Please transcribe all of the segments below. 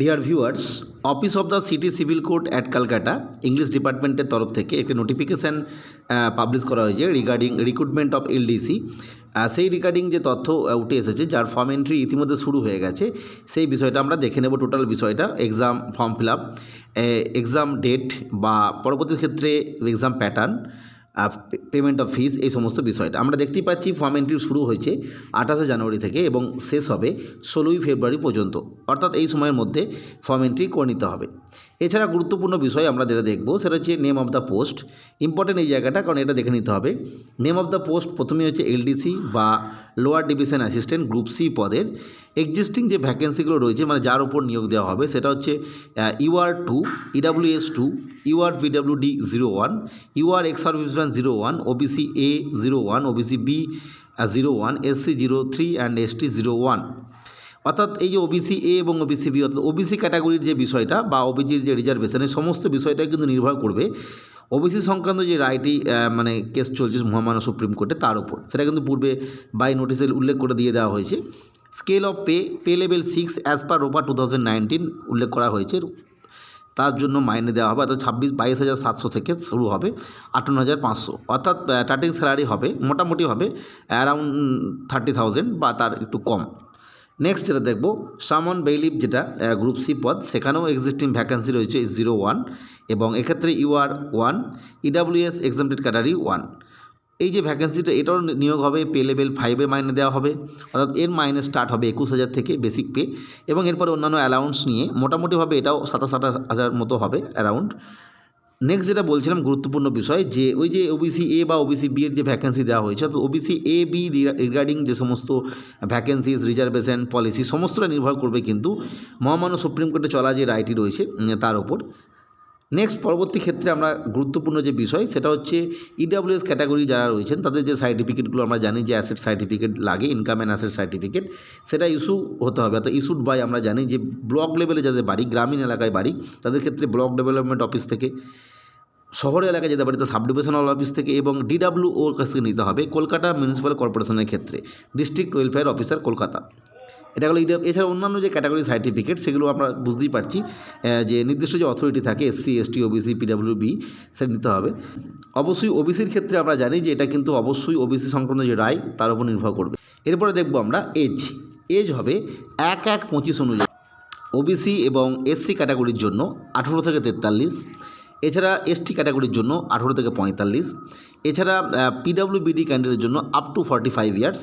Dear viewers office of the city civil court at Calcutta English ডিপার্টমেন্টের তরফ থেকে একটি নোটিফিকেশান পাবলিশ করা হয়েছে রিগার্ডিং রিক্রুটমেন্ট অফ এলডিসি সেই রিগার্ডিং যে তথ্য উঠে এসেছে, যার ফর্ম এন্ট্রি ইতিমধ্যে শুরু হয়ে গেছে, সেই বিষয়টা আমরা দেখে নেব টোটাল বিষয়টা exam form fill up exam date বা পরবর্তী ক্ষেত্রে exam pattern payment of fees এই সমস্ত বিষয়টা। আমরা দেখতেই পাচ্ছি ফর্ম এন্ট্রি শুরু হয়েছে আঠাশে জানুয়ারি থেকে এবং শেষ হবে ষোলোই ফেব্রুয়ারি পর্যন্ত। অর্থাৎ এই সময়ের মধ্যে ফর্ম এন্ট্রি করে নিতে হবে। এছাড়া গুরুত্বপূর্ণ বিষয় আমরা যেটা দেখব সেটা হচ্ছে name of the post important এই জায়গাটা কারণ এটা দেখে নিতে হবে। নেম অফ দ্য পোস্ট প্রথমে হচ্ছে এলডিসি বা lower division assistant group C পদের। এক্সিস্টিং যে ভ্যাকেন্সিগুলো রয়েছে মানে যার উপর নিয়োগ দেওয়া হবে, সেটা হচ্ছে UR two EWS two UR PWD zero one UR ex serviceman zero one OBC A zero one OBC B zero one SC zero three and ST zero one অর্থাৎ এই যে ওবিসি এ এবং ওবিসি বি অর্থাৎ OBC ক্যাটাগরির যে বিষয়টা বা ওবিসির যে রিজার্ভেশনের সমস্ত বিষয়টা কিন্তু নির্ভর করবে ওবিসি সংক্রান্ত যে রায়টি মানে কেস চলছে মহামান্য সুপ্রিম কোর্টে, তার উপর। সেটা কিন্তু পূর্বে বাই নোটিসে উল্লেখ করে দিয়ে দেওয়া হয়েছে। Scale of pay pay level six as per ROPA two thousand nineteen উল্লেখ করা হয়েছে। তার জন্য মাইনে দেওয়া হবে, অর্থাৎ ছাব্বিশ, বাইশ হাজার সাতশো থেকে শুরু হবে, আটান্ন হাজার পাঁচশো। অর্থাৎ স্টার্টিং স্যালারি হবে, মোটামুটি হবে অ্যারাউন্ড থার্টি থাউজেন্ড বা তার একটু কম। নেক্সট যেটা দেখব, সামন বেইলিপ যেটা গ্রুপ সি পদ, সেখানেও এক্সিস্টিং ভ্যাকেন্সি রয়েছে জিরো ওয়ান এবং এক্ষেত্রে UR one EWS exempted category one এই যে ভ্যাকেন্সিটা এটাও নিয়োগ হবে পে লেভেল ফাইভে মাইনে দেওয়া হবে। অর্থাৎ এর মাইনে স্টার্ট হবে একুশ হাজার থেকে বেসিক পে এবং এরপরে অন্যান্য অ্যালাউন্স নিয়ে মোটামুটিভাবে এটাও সাতাশ, আঠাশ হাজার মতো হবে অ্যারাউন্ড নেক্সট যেটা বলছিলাম গুরুত্বপূর্ণ বিষয়, যে ওই যে ওবিসি এ বা ওবিসি বি এর যে ভ্যাকেন্সি দেওয়া হয়েছে, অর্থাৎ ওবিসি এ বি রিগার্ডিং যে সমস্ত ভ্যাকেন্সিজ রিজার্ভেশন পলিসি সমস্তটা নির্ভর করবে কিন্তু মহামান্য সুপ্রিম কোর্টে চলা যে রায়টি রয়েছে তার ওপর। নেক্সট পরবর্তী ক্ষেত্রে আমরা গুরুত্বপূর্ণ যে বিষয়, সেটা হচ্ছে ইডাব্লিউএস ক্যাটাগরি যারা রয়েছেন, তাদের যে সার্টিফিকেটগুলো আমরা জানি যে অ্যাসেট সার্টিফিকেট লাগে ইনকাম অ্যান্ড অ্যাসেট সার্টিফিকেট সেটা ইস্যু হতে হবে। অর্থাৎ ইস্যুড বাই আমরা জানি যে ব্লক লেভেলে যাদের বাড়ি, গ্রামীণ এলাকায় বাড়ি, তাদের ক্ষেত্রে ব্লক ডেভেলপমেন্ট অফিস থেকে, শহরের এলাকায় যেতে পারি তো সাব ডিভিশনাল অফিস থেকে এবং ডিডাব্লিউ ওর কাছ থেকে নিতে হবে, কলকাতা মিউনিসিপ্যাল কর্পোরেশনের ক্ষেত্রে ডিস্ট্রিক্ট ওয়েলফেয়ার অফিসার কলকাতা। এটা হলো ইডা- এছাড়া অন্যান্য যে ক্যাটাগরি সার্টিফিকেট সেগুলো আমরা বুঝতেই পারছি যে নির্দিষ্ট যে অথরিটি থাকে SC ST OBC PW B সে নিতে হবে। অবশ্যই ওবিসির ক্ষেত্রে আমরা জানি যে এটা কিন্তু অবশ্যই ওবিসি সংক্রান্ত যে রায়, তার উপর নির্ভর করবে। এরপরে দেখব আমরা এজ এজ হবে এক এক পঁচিশ অনুযায়ী। ওবিসি এবং এসসি ক্যাটাগরির জন্য আঠেরো থেকে তেতাল্লিশ। এছাড়া এসটি ক্যাটাগরির জন্য আঠেরো থেকে পঁয়তাল্লিশ। এছাড়া পিডাব্লিউবিডি ক্যান্ডিডেটের জন্য up to forty five years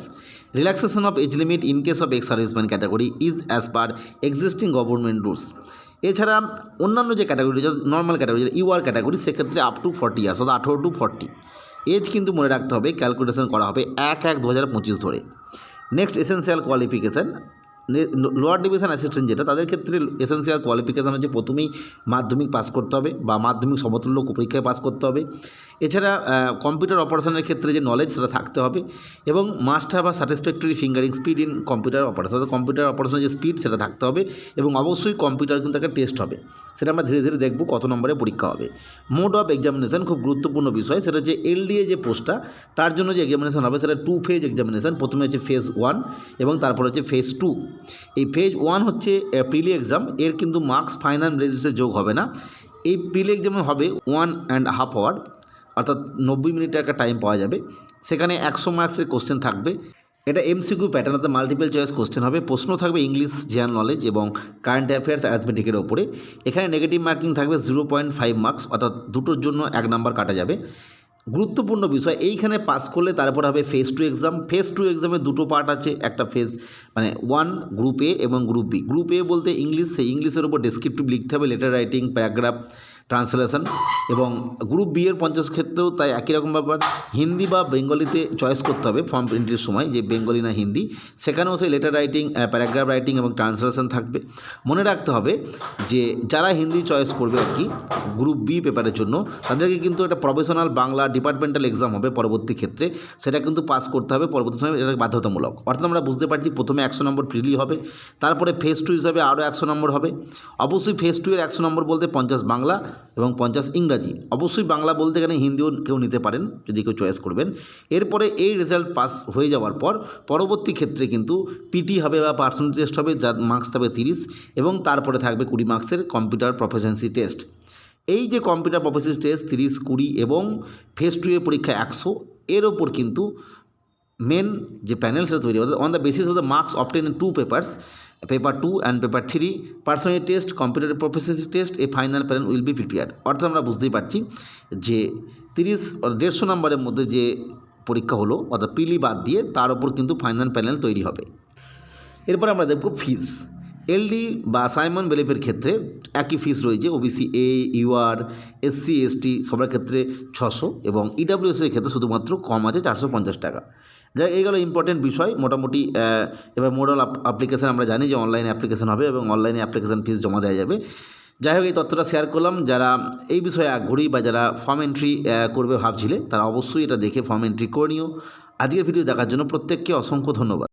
relaxation of age limit in case of ex serviceman category is as per existing government rules এছাড়া অন্যান্য যে category normal category UR category সেক্ষেত্রে আপ টু ফর্টি ইয়ার্স অর্থাৎ আঠেরো two forty age কিন্তু মনে রাখতে হবে ক্যালকুলেশন করা হবে এক এক দু হাজার পঁচিশ ধরে। Next essential qualification lower division assistant যেটা, তাদের ক্ষেত্রে এসেন্সিয়াল কোয়ালিফিকেশান হচ্ছে প্রথমেই মাধ্যমিক পাস করতে হবে বা মাধ্যমিক সমতুল্য পরীক্ষায় পাস করতে হবে। এছাড়া কম্পিউটার অপারেশনের ক্ষেত্রে যে নলেজ সেটা থাকতে হবে এবং must have a satisfactory fingering speed in computer operation অর্থাৎ কম্পিউটার অপারেশনের যে স্পিড সেটা থাকতে হবে এবং অবশ্যই কম্পিউটার কিন্তু একটা টেস্ট হবে। সেটা আমরা ধীরে ধীরে দেখব কত নম্বরে পরীক্ষা হবে। মোড অফ এক্সামিনেশন খুব গুরুত্বপূর্ণ বিষয়, সেটা হচ্ছে এলডিএ যে পোস্টটা তার জন্য যে এক্সামিনেশন হবে সেটা টু ফেজ এক্সামিনেশন প্রথমে হচ্ছে ফেজ ওয়ান এবং তারপর হচ্ছে ফেজ টু এই ফেজ ওয়ান হচ্ছে প্রিলি এক্সাম এর কিন্তু মার্কস ফাইনাল রেজিস্টার যোগ হবে না। এই প্রিলি এক্সাম হবে ওয়ান অ্যান্ড হাফ আওয়ার অর্থাৎ নব্বই মিনিটের একটা টাইম পাওয়া যাবে। সেখানে একশো মার্কসের কোশ্চেন থাকবে। এটা এমসিকিউ প্যাটার্ন অর্থাৎ মাল্টিপল চয়েস কোশ্চেন হবে। প্রশ্ন থাকবে ইংলিশ জেনারেল নলেজ এবং কারেন্ট অ্যাফেয়ার্স অ্যাথমেটিকের ওপরে। এখানে নেগেটিভ মার্কিং থাকবে জিরো পয়েন্ট ফাইভ মার্কস অর্থাৎ দুটোর জন্য এক নাম্বার কাটা যাবে। গুরুত্বপূর্ণ বিষয়, এইখানে পাস করলে তারপর হবে phase two exam phase two এক্সামে দুটো পার্ট আছে, একটা ফেজ মানে ওয়ান গ্রুপ এ এবং গ্রুপ বি গ্রুপ এ বলতে ইংলিশ সেই ইংলিশের উপর ডেসক্রিপটিভ লিখতে হবে লেটার রাইটিং প্যারাগ্রাফ ট্রান্সলেশন এবং গ্রুপ বি এর পঞ্চাশ ক্ষেত্রেও তাই একই রকম ব্যাপার। হিন্দি বা বেঙ্গলিতে চয়েস করতে হবে ফর্ম প্রিন্টের সময় যে বেঙ্গলি না হিন্দি। সেখানেও সেই লেটার রাইটিং প্যারাগ্রাফ রাইটিং এবং ট্রান্সলেশন থাকবে। মনে রাখতে হবে যে যারা হিন্দি চয়েস করবে আর কি গ্রুপ বি পেপারের জন্য, তাদেরকে কিন্তু একটা প্রফেশনাল বাংলা ডিপার্টমেন্টাল এক্সাম হবে পরবর্তী ক্ষেত্রে। সেটা কিন্তু পাস করতে হবে পরবর্তী সময়, এটা বাধ্যতামূলক। অর্থাৎ আমরা বুঝতে পারছি প্রথমে একশো নম্বর প্রিলি হবে, তারপরে ফেজ টু হিসাবে আরও একশো নম্বর হবে। অবশ্যই ফেজ টু এর একশো নম্বর বলতে পঞ্চাশ বাংলা এবং পঞ্চাশ ইংরাজি। অবশ্যই বাংলা বলতে গেলে হিন্দিও কেউ নিতে পারেন, যদি কেউ চয়েস করবেন। এরপরে এই রেজাল্ট পাস হয়ে যাওয়ার পর পরবর্তী ক্ষেত্রে কিন্তু পিটি হবে বা পার্সোনাল টেস্ট হবে, যার মার্কস থাকবে তিরিশ এবং তারপরে থাকবে কুড়ি মার্কসের কম্পিউটার প্রফেশনসি টেস্ট এই যে কম্পিউটার প্রফেশনসি টেস্ট তিরিশ, কুড়ি এবং ফেস টু এর পরীক্ষা একশো, এর ওপর কিন্তু মেন যে প্যানেল সেটা তৈরি হবে on the basis of the marks obtained two papers paper two and paper three personal test computer proficiency test a final panel will be prepared অর্থাৎ আমরা বুঝতেই পারছি যে তিরিশ দেড়শো নম্বরের মধ্যে যে পরীক্ষা হলো, অর্থাৎ পিলি বাদ দিয়ে, তার ওপর কিন্তু ফাইনাল প্যানেল তৈরি হবে। এরপর আমরা দেখব ফিস এলডি বা সাইমন বেলিফের ক্ষেত্রে একই ফিস রয়েছে OBC A UR SC ST সবার ক্ষেত্রে ছশো এবং ইডাব্লিউএস এর ক্ষেত্রে শুধুমাত্র কম আছে চারশো পঞ্চাশ টাকা। যা এই গেলো ইম্পর্টেন্ট বিষয়। মোটামুটি এবার মোডাল অ্যাপ্লিকেশান আমরা জানি যে অনলাইনে অ্যাপ্লিকেশান হবে এবং অনলাইনে অ্যাপ্লিকেশান ফিস জমা দেওয়া যাবে। যাই হোক, এই তথ্যটা শেয়ার করলাম। যারা এই বিষয়ে আগ্রহী বা যারা ফর্ম এন্ট্রি করবে ভাবছিলে, তারা অবশ্যই এটা দেখে ফর্ম এন্ট্রি করে নিও। আজকের ভিডিও দেখার জন্য প্রত্যেককে অসংখ্য ধন্যবাদ।